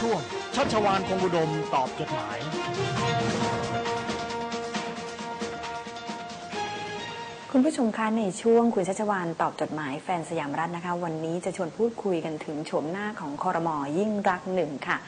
ช่วง ชัชวานคงอุดมตอบจดหมาย คุณผู้ชมคะในช่วงคุณชัชวานตอบจดหมายแฟนสยามรัฐนะคะ วันนี้จะชวนพูดคุยกันถึงโฉมหน้าของคอรมอยิ่งรักหนึ่งค่ะ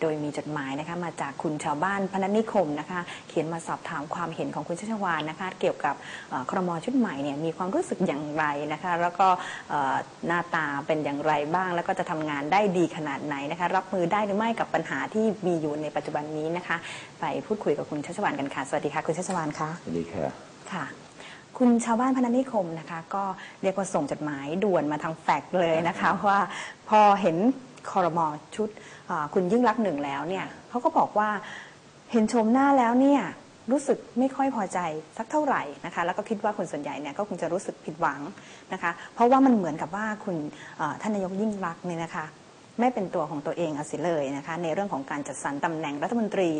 โดยมีจดหมายนะคะมาจากคุณชาวบ้านพนัสนิคมนะคะเขียนมาสอบถามความเห็นของคุณชัชวานนะคะเกี่ยวกับเอ่อคอรมอชุดใหม่เนี่ยมีความรู้สึกอย่างไรนะคะแล้วก็เอ่อหน้าตาเป็นอย่างไรบ้าง แล้วก็จะทำงานได้ดีขนาดไหนนะคะรับมือได้หรือไม่กับปัญหาที่มีอยู่ในปัจจุบันนี้นะคะ ไปพูดคุยกับคุณชัชวานกันค่ะสวัสดีค่ะคุณชัชวานคะสวัสดีค่ะค่ะคุณชาวบ้านพนัสนิคมนะคะ ก็เรียกว่าส่งจดหมายด่วนมาทางแฟกซ์เลยนะคะ ว่าพอเห็น คอรมอชุดคุณยิ่งรักหนึ่งแล้วเนี่ยเขาก็บอกว่าเห็นชมหน้าแล้วเนี่ยรู้สึกไม่ค่อยพอใจสักเท่าไหร่นะคะแล้วก็คิดว่าคนส่วนใหญ่เนี่ยก็คงจะรู้สึกผิดหวังนะคะเพราะว่ามันเหมือนกับว่าคุณท่านนายกยิ่งรักเนี่ยนะคะไม่เป็นตัวของตัวเองเอาสิเลยนะคะในเรื่องของการจัดสรรตำแหน่งรัฐมนตรี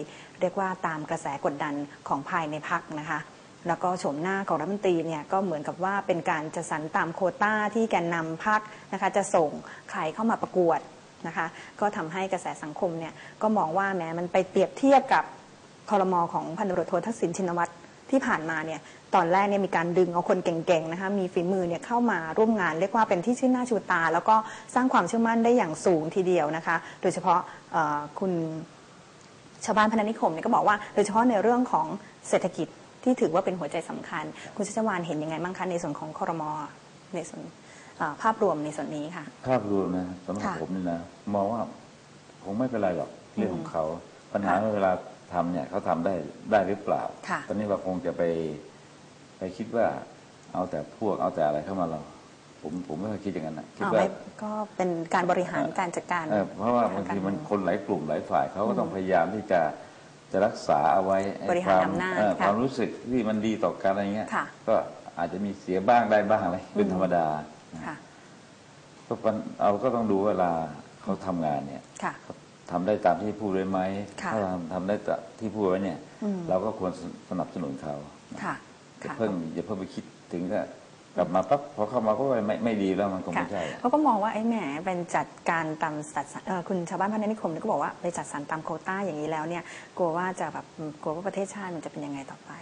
เรียกว่าตามกระแสกดดันของภายในพักนะคะแล้วก็โฉมหน้าของรัฐมนตรีเนี่ยก็เหมือนกับว่าเป็นการจัดสรรตามโคต้าที่แกนนำพักนะคะจะส่งใครเข้ามาประกวด นะคะก็ทำให้กระแสสังคมเนี่ยก็มองว่าแม้มันไปเปรียบเทียบกับคอรมอของพันตำรวจโททักษิณชินวัตรที่ผ่านมาเนี่ยตอนแรกเนี่ยมีการดึงเอาคนเก่งๆนะคะมีฝีมือเนี่ยเข้ามาร่วมงานเรียกว่าเป็นที่ชื่นหน้าชูตา แล้วก็สร้างความเชื่อมั่นได้อย่างสูงทีเดียวนะคะ โดยเฉพาะคุณชาวบ้านพนัสนิคมเนี่ยก็บอกว่าโดยเฉพาะในเรื่องของเศรษฐกิจที่ถือว่าเป็นหัวใจสำคัญ คุณชัชวานเห็นยังไงบ้างคะในส่วนของคอรมอในส่วน ภาพรวมในส่วนนี้ค่ะ ภาพรวมนะสำหรับค่ะ ผมนี่นะมองว่าคงไม่เป็นไรหรอกเรื่องของเขา ปัญหาค่ะเวลาทำเนี่ยเขาทำได้ได้หรือเปล่า ค่ะ ตอนนี้เราคงจะไป ไปคิดว่า เอาแต่พวกเอาแต่อะไรเข้ามาเรา ผมผมไม่เคยคิดอย่างนั้นนะคิดเอาว่าไม่ก็เป็นการบริหารการจัดการเออเพราะว่าบางทีมันคนหลายกลุ่มหลายฝ่ายเขาก็ต้องพยายามที่จะจะรักษาเอาไว้ไอ้บริหารควมอำนาจเออค่ะความรู้สึกที่มันดีต่อกันอะไรเงี้ยค่ะก็อาจจะมีเสียบ้างได้บ้างอะไรเป็นธรรมดานะค่ะ ก็ปัญเราก็ต้องดูเวลาเขาทำงานเนี่ยค่ะเขาทำได้ตามที่พูดไว้ไหมค่ะถ้าทำทำได้ตามที่พูดไว้เนี่ยอืมเราก็ควรสนับสนุนเขาค่ะอย่าค่ะเพิ่งอย่าเพิ่งไปคิดถึงก็กลับมาปั๊บพอเข้ามาก็ไม่ไม่ดีแล้วมันคงค่ะไม่ใช่เขาก็มองว่าไอ้แหมเป็นจัดการตามจัดสรรเอ่อคุณชาวบ้านพนัสนิคมเนี่ยก็บอกว่าไปจัดสรรตามโควต้าอย่างนี้แล้วเนี่ย กลัวว่าจะแบบกลัวว่าประเทศชาติมันจะเป็นยังไงต่อไป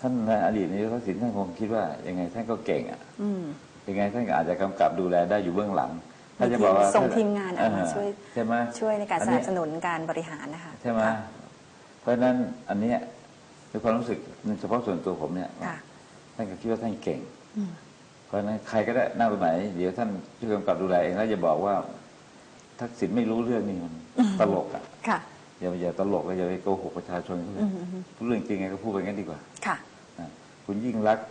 ท่านในอดีตนี้ทักษิณท่านคงคิดว่ายังไงท่านก็เก่งอะอืม ยังไงท่านก็อาจจะกำกับดูแลได้อยู่เบื้องหลังถ้าจะบอกว่าส่งทีมงานเอามาเออช่วยใช่ไหมช่วยในการอัสเยนับสนุนการบริหารนะคะใช่ไหมค่ะเพราะฉะนั้นอันเนี้ยในความรู้สึกเฉพาะส่วนตัวผมเนี่ยค่ะท่านก็คิดว่าท่านเก่งอืมเพราะฉะนั้นใครก็ได้นั่งตรงไหนเดี๋ยวท่านช่วยกำกับดูแลเองแล้วอย่าบอกว่า ทักษิณไม่รู้เรื่องนี่มันตลกอะค่ะอย่าอย่าตลกเลยอย่าไปโกหกประชาชนเขาเลยอืมอืมอืมพูดเรื่องจริงไงก็พูดไปงั้นดีกว่า ค่ะนะคุณยิ่งรักษณ์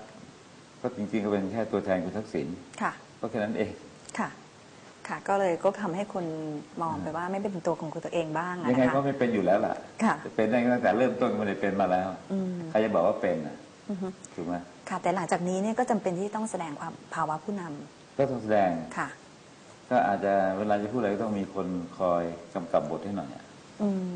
ก็จริงๆก็เป็นแค่ตัวแทนคุณทักษิณค่ะ ก็แค่นั้นเองค่ะ ค่ะ ก็เลยก็ทำให้คนมองไปว่าไม่เป็นตัวของตัวเองบ้างอะยังไงนะคะก็ไม่เป็นอยู่แล้วล่ะค่ะจะเป็นได้ตั้งแต่เริ่มต้นก็ไม่ได้เป็นมาแล้วอืมใครจะบอกว่าเป็นอะอือฮึถูกไหมค่ะแต่หลังจากนี้เนี่ยก็จำเป็นที่ต้องแสดงความภาวะผู้นำก็ต้องแสดงค่ะ ก็อาจจะเวลาจะพูดอะไรก็ต้องมีคนคอยกำกับบทให้หน่อยอะอืม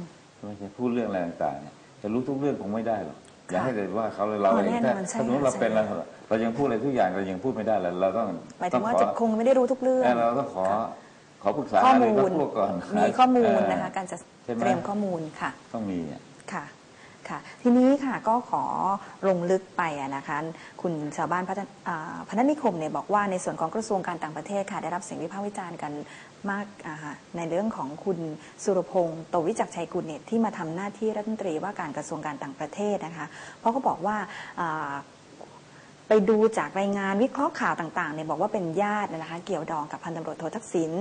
ไม่ใช่พูดเรื่องอะไรต่างๆเนี่ยจะรู้ทุกเรื่องคงไม่ได้หรอกอย่าค่ะให้แต่ว่าเขาเลยเราอ๋อเองแน่ถ้านอนใช่ถ้าสมมติค่ะเราเป็นใช่เรา เรายังพูดอะไรทุกอย่างเรายังพูดไม่ได้เราเราต้องหมายถึงว่าต้องขอจะคงไม่ได้รู้ทุกเรื่องเออเราต้องขอค่ะขอปรึกษาข้ออะไรมูก็ลพวกก่อนมีข้อมูลเนะคะการจะใช่ไหมเตรียมข้อมูลค่ะ ต้องมีอะค่ะค่ะ ทีนี้ค่ะก็ขอลงลึกไปอะนะคะ คุณชาวบ้านพัฒนอ่าพนัสนิคมเนี่ยบอกว่าในส่วนของกระทรวงการต่างประเทศค่ะ ได้รับเสียงวิพากษ์วิจารณ์กันมากอ่าในเรื่องของคุณสุรพงศ์โตวิจักรชัยกุลเนี่ยที่มาทำหน้าที่รัฐมนตรีว่าการกระทรวงการต่างประเทศนะคะ เพราะเขาบอกว่าอ่า ไปดูจากรายงานวิเคราะห์ข่าวต่างๆเนี่ยบอกว่าเป็นญาตินะคะ เกี่ยวดองกับพันตำรวจโททักษิณ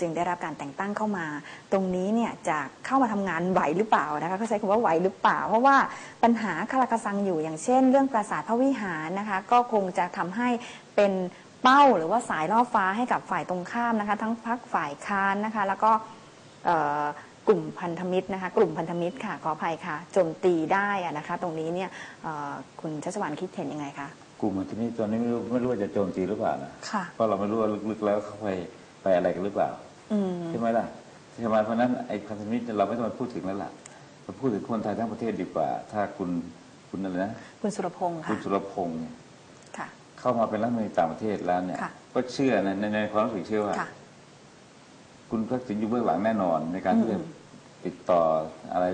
จึงได้รับการแต่งตั้งเข้ามา ตรงนี้เนี่ยจะเข้ามาทำงานไหวหรือเปล่านะคะเขาใช้คำว่าไหวหรือเปล่า เพราะว่าปัญหาคาราคาซังอยู่อย่างเช่น เรื่องปราสาทพระวิหารนะคะ ก็คงจะทำให้เป็นเป้าหรือว่าสายล่อฟ้าให้กับฝ่ายตรงข้ามนะคะ ทั้งพักฝ่ายค้านนะคะ แล้วก็กลุ่มพันธมิตรนะคะ กลุ่มพันธมิตรค่ะขออภัยค่ะโจมตีได้อะนะคะ ตรงนี้เนี่ยคุณชัชวานคิดเห็นยังไงคะ กลุ่มที่นี่ตอนนี้ไม่รู้ไม่รู้ว่าจะโจมตีหรือเปล่านะค่ะ เพราะเราไม่รู้ว่าลึกๆแล้วเขาไปไปอะไรกันหรือเปล่าอืมใช่ไหมล่ะใช่ไหมเพราะฉะนั้นไอ้พันธมิตรเราไม่ต้องมาพูดถึงแล้วล่ะเราพูดถึงคนไทยทั้งประเทศดีกว่า ถ้าคุณคุณอะไรนะคุณสุรพงศ์คุค่ะณสุรพงศ์เนี่ยค่ะ เข้ามาเป็นรัฐมนตรีต่างประเทศแล้วเนี่ย ค่ะ ก็เชื่อในในในความรู้สึกเชื่อว่า ค่ะ คุณทักษิณอยู่เบื้องหลังแน่นอนในการที่จะติดต่ออะไร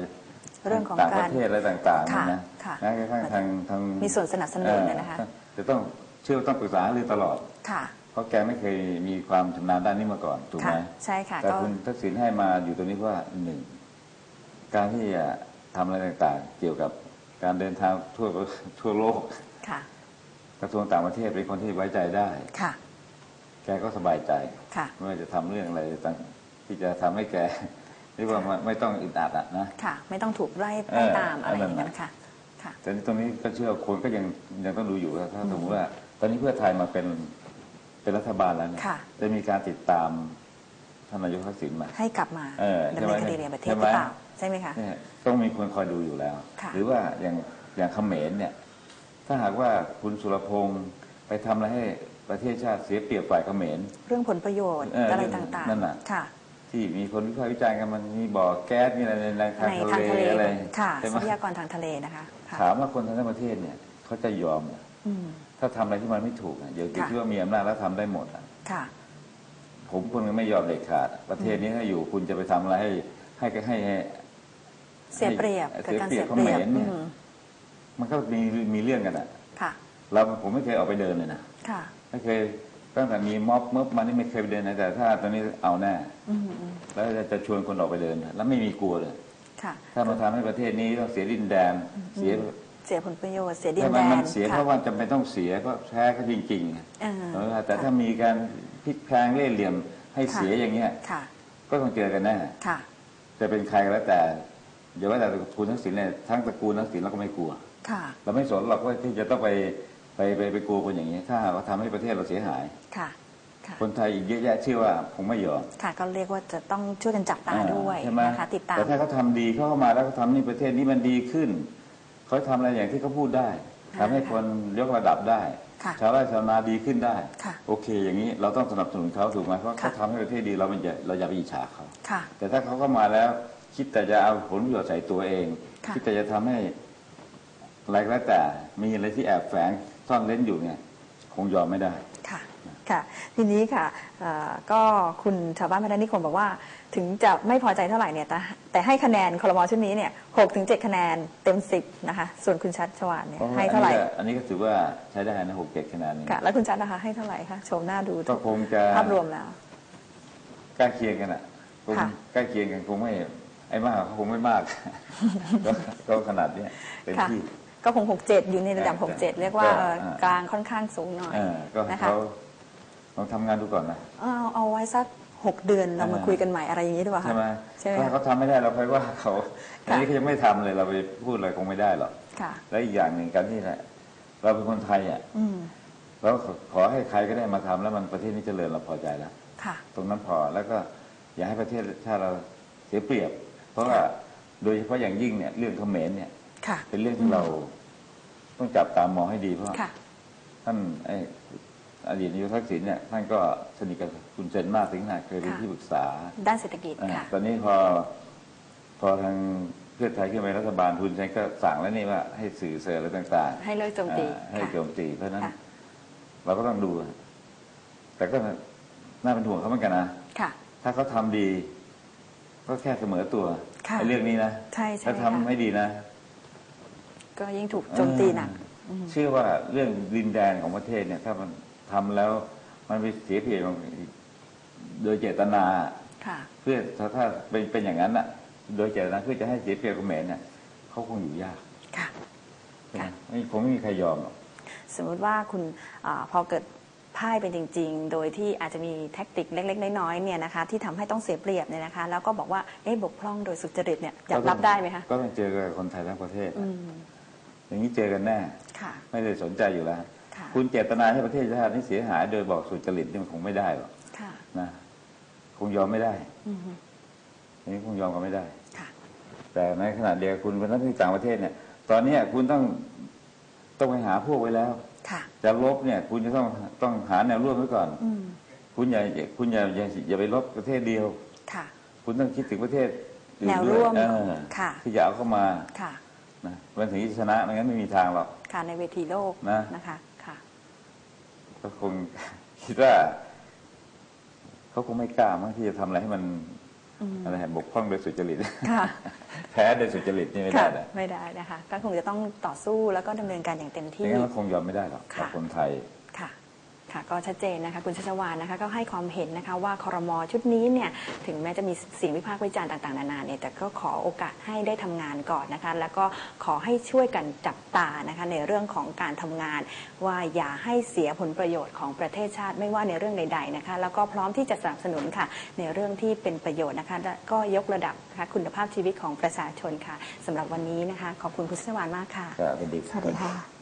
เรื่องของต่างปการ ระเทศอะไรต่างๆค่ะเนี่ยนะค่ะแม้กระทั่งทางทางมีส่วนสนับสนุนนะคะ เออจะต้องเชื่อว่าต้องปรึกษาเรื่องตลอด ค่ะ เพราะแกไม่เคยมีความชำนาญด้านนี้มาก่อนถูกค่ะไหมใช่ค่ะแต่ก็ คุณทักษิณให้มาอยู่ตรงนี้เพราะว่าหนึ่งการที่จะทำอะไรต่างๆ เกี่ยวกับการเดินทางทั่วทั่วโลก ค่ะ กระทรวงต่างประเทศเป็นคนที่ไว้ใจได้ ค่ะ แกก็สบายใจ ค่ะ ไม่ว่าจะทำเรื่องอะไรต่างที่จะทำให้แก เรียกว่าไม่ไม่ต้องอึดอัดอะนะ ค่ะ ไม่ต้องถูกไล่เอไล่อตามอะไรอย่างอันนั้นั้นนค่ะ ค่ะ แต่ตรงนี้ก็เชื่อว่าคนก็ยังยังต้องดูอยู่ว่าถ้าสมมติว่า ตอนนี้เพื่อไทยมาเป็นเป็นรัฐบาลแล้วเนี่ยค่ะ จะมีการติดตามท่านนายกทักษิณมา ให้กลับมาเออดำเนินใช่ไหมคดีในประเทศใช่หไหมรือเปล่าใช่ไหมคะ เนี่ยต้องมีคนคอยดูอยู่แล้ว ค่ะ หรือว่าอย่างอย่างเขมรเนี่ย ถ้าหากว่าคุณสุรพงศ์ไปทำอะไรให้ประเทศชาติเสียเปรียบฝ่ายเขมร เรื่องผลประโยชน์เออออะไรต่างนั่นน่ะ ๆ ค่ะ ที่มีคนวิพากษ์วิจารณ์กันมันมีบ่อแก๊สมีอะไรในทางในทะทางทะเลเลอะไรค่ะใช่ไหทมรัพยากรทางทะเลนะคะค่ะถามว่าคนทั้งประเทศเนี่ยเขาจะยอมเหรออืมถ้าทำอะไรที่มันไม่ถูกอะอย่าอย่าค่ะคิดว่ามีอำนาจแล้วทำได้หมดอะค่ะผมคนก็ไม่ยอมเด็ดขาด ประเทศนี้ถ้าอยู่คุณจะไปทำอะไรให้ให้ให้ให้เสียเปรียบให้เกิดการเสีเสียยเปเปรีรียยบบเขมรเนี่ยอืมมันก็มีมีเรื่องกันอะค่ะเราผมไม่เคยออกไปเดินเลยนะค่ะไม่เคย ตั้งแต่มีม็อบเมื่อมานี่ไม่เคยไปเดินนะแต่ถ้าตอนนี้เอาแน่อืมอืมแล้วจะชวนคนออกไปเดิน แล้วไม่มีกลัวเลย ค่ะ ถ้ามาทำให้ประเทศนี้ต้องเสียดินแดนเสียเสียผลประโยชน์เสียดินถ้าแดมันนมันเสียเพค่ะราะว่าจำเป็นต้องเสียก็แพ้ก็จริงๆเออเออแต่ถ้ามีการพลิกแพลงเล่ห์เหลี่ยมให้ค่ะเสียอย่างเงี้ยค่ะ ก็ต้องเจอกันแน่ ค่ะ จะเป็นใครก็แล้วแต่อย่าว่าแต่ตระกูลทักษิณเลยทั้งตระกูลทักษิณเราก็ไม่กลัว ค่ะ เราไม่สนหรอกว่าที่จะต้องไป ไปไปไปกลัวคนอย่างนี้ ถ้าหากว่าทำให้ประเทศเราเสียหาย ค่ะ ค่ะ คนไทยอีกเยอะแยะเชื่อว่าคงไม่ยอมค่ะ ก็เรียกว่าจะต้องช่วยกันจับตาด้วยใช่ไหมนะคะ ติดตาม แต่ถ้าเขาทำดีเขาเข้ามาแล้วเขาทำให้ประเทศนี้มันดีขึ้นเขาทำอะไรอย่างที่เขาพูดได้ทำให้คนยกระดับได้ค่ะชาวไร่ชาวนาดีขึ้นได้ ค่ะ โอเค อย่างนี้เราต้องสนับสนุนเขาถูกไหมเพราะเขาค่ะทำให้ประเทศดีเรามันจะเราอย่าไปอิจฉาเขา ค่ะ แต่ถ้าเขาเข้ามาแล้ว คิดแต่จะเอาผลประโยชน์ใส่ตัวเอง ค่ะ คิดแต่จะทำให้ อะไรก็แล้วแต่มีอะไรที่แอบแฝงซ่อนเล้นอยู่เนี่ยคงยอมไม่ได้ ค่ะ ค่ะ ทีนี้ค่ะเอ่อก็คุณชาวบ้านพัฒนิคมบอกว่า ถึงจะไม่พอใจเท่าไหร่เนี่ยแต่แต่ให้คะแนนคลมชุดนี้เนี่ยหกถึงเจ็ดคะแนนเต็มสิบนะคะ ส่วนคุณชัดชวานเนี่ยเพราะว่าให้เท่าไหร่ อันนี้ก็อันนี้ก็ถือว่าใช้ได้นะหกเจ็ดคะแนนนี่ค่ะ แล้วคุณชัดนะคะให้เท่าไหร่คะ ชมหน้าดูก็คงจะ ภาพรวมแล้ว ใกล้เคียงกันอะคงค่ะ ใกล้เคียงกันคงไม่ไอ้มากคงไม่มาก ก็ก็ขนาดเนี้ยเต็มค่ะ ที่ ก็คงหกเจ็ดอยู่ในระดับเออหกเจ็ดเรียกว่าก็เอ่ออ่ากลางค่อนข้างสูงหน่อยเออก็นะคะเขาลองทำงานดูก่อนนะ เอาเอาไว้สักหกเดือนเรามาอ่าคุยกันใหม่อะไรอย่างนี้ดีกว่าค่ะใช่ไหมใช่ไหมถ้าคะ เขาทำไม่ได้เราค่อยว่าเขาอันค่ะนี้เขายังไม่ทำเลยเราไปพูดอะไรคงไม่ได้หรอก ค่ะ และอีกอย่างหนึ่งการที่นะเราเป็นคนไทยอะอืมเราขอให้ใครก็ได้มาทำแล้วมันประเทศนี้เจริญเราพอใจแล้ว ค่ะ ตรงนั้นพอแล้วก็อย่าให้ประเทศชาติเราเสียเปรียบ เพราะว่าโดยเฉพาะอย่างยิ่งเนี่ยเรื่องเขมรเนี่ยค่ะ เป็นเรื่องที่เราต้องจับตามองให้ดีเพราะค่ะท่านไอ้อดีตนายกทักษิณเนี่ยท่านก็สนิทกับคุณเซนมากถึงขนาดเคยเป็นค่ะที่ปรึกษา ด้านเศรษฐกิจอ่าค่ะตอนนี้พอพอทางเพื่อไทยขึ้นไปรัฐบาลคุณเซนก็สั่งแล้วนี่ว่าให้สื่อเสออะไรต่าง ๆ ให้เลิกโจมตีอ่าให้ค่ะโจมตีเพราะฉะนั้นค่ะเราก็ต้องดู แต่ก็น่าเป็นห่วงเขาเหมือนกันนะค่ะถ้าเขาทำดี ก็แค่เสมอตัวค่ะไอ้เรื่องนี้นะใช่ใช่ถ้าทำค่ะไม่ดีนะ ก็ยิ่งถูกโจมตีหนักอืมเชื่อว่าเรื่องดินแดนของประเทศเนี่ย ถ้ามันทำแล้วมันไปเสียเปรียบโดยเจตนา ค่ะ เพื่อถ้าถ้าเป็นเป็นอย่างนั้นน่ะ โดยเจตนาเพื่อจะให้เสียเปรียบกับเขมรเนี่ยเขาคงอยู่ยากค่ะ ใช่ไหมค่ะ ไม่คงไม่มีใครยอมหรอก สมมุติว่าคุณอาพอเกิดพ่ายเป็นจริง ๆ โดยที่อาจจะมีแท็กติกเล็ก ๆ น้อยๆเนี่ยนะคะ ที่ทำให้ต้องเสียเปรียบเนี่ยนะคะ แล้วก็บอกว่าเอ๊ะบกพร่องโดยสุจริตเนี่ยอยากรับได้ไหมคะก็ต้องเจอกับคนไทยทั้งประเทศอืม อย่างนี้เจอกันแน่ค่ะไม่ได้สนใจอยู่แล้วค่ะคุณเจตนาให้ประเทศชาตินี้เสียหาย โดยบอกสุจริตนี่มันคงไม่ได้หรอกค่ะนะคงยอมไม่ได้อืมอย่างนี้คงยอมกันไม่ได้ค่ะแต่ในขณะเดียวกันคุณเป็นนักที่ต่างประเทศเนี่ย ตอนเนี้ยคุณต้องต้องไปหาพวกไว้แล้วค่ะจะลบเนี่ย คุณจะต้องต้องหาแนวร่วมไว้ก่อนอืมคุณอย่าคุณอย่าอย่าอย่าไปลบประเทศเดียว ค่ะ คุณต้องคิดถึงประเทศอื่นแนวด้ยร่วมเออค่ะที่จะเอาเข้ามาค่ะ นะมันถึงจะชนะไม่งั้นไม่มีทางหรอกค่ะในเวทีโลกนะนะคะค่ะก็คงคิดว่าเขาคงไม่กล้ามั้งที่จะทำอะไรให้มันอืมอะไรบกพร่องโดยสุจริตค่ะแพ้โดยสุจริตนี่ไม่ได้ค่ะนะไม่ได้นะคะ ก็คงจะต้องต่อสู้แล้วก็ดำเนินการอย่างเต็มไม่ที่งั้นเราคงยอมไม่ได้หรอกค่ะกับคนไทย ค่ะค่ะก็ชัดเจนนะคะคุณชัชวานนะคะก็ให้ความเห็นนะคะว่าคอรมอชุดนี้เนี่ยถึงแม้จะมีเสียงวิพากษ์วิจารณ์ต่างๆนานาเนี่ยแต่ก็ขอโอกาสให้ได้ทำงานก่อนนะคะ แล้วก็ขอให้ช่วยกันจับตานะคะในเรื่องของการทำงาน ว่าอย่าให้เสียผลประโยชน์ของประเทศชาติไม่ว่าในเรื่องใด ๆนะคะ แล้วก็พร้อมที่จะสนับสนุนค่ะ ในเรื่องที่เป็นประโยชน์นะคะและก็ยกระดับนะคะคุณภาพชีวิตของประชาชนค่ะสำหรับวันนี้นะคะ ขอบคุณคุณชัชวานมากค่ะก็เป็นดี สวัสดีค่ะ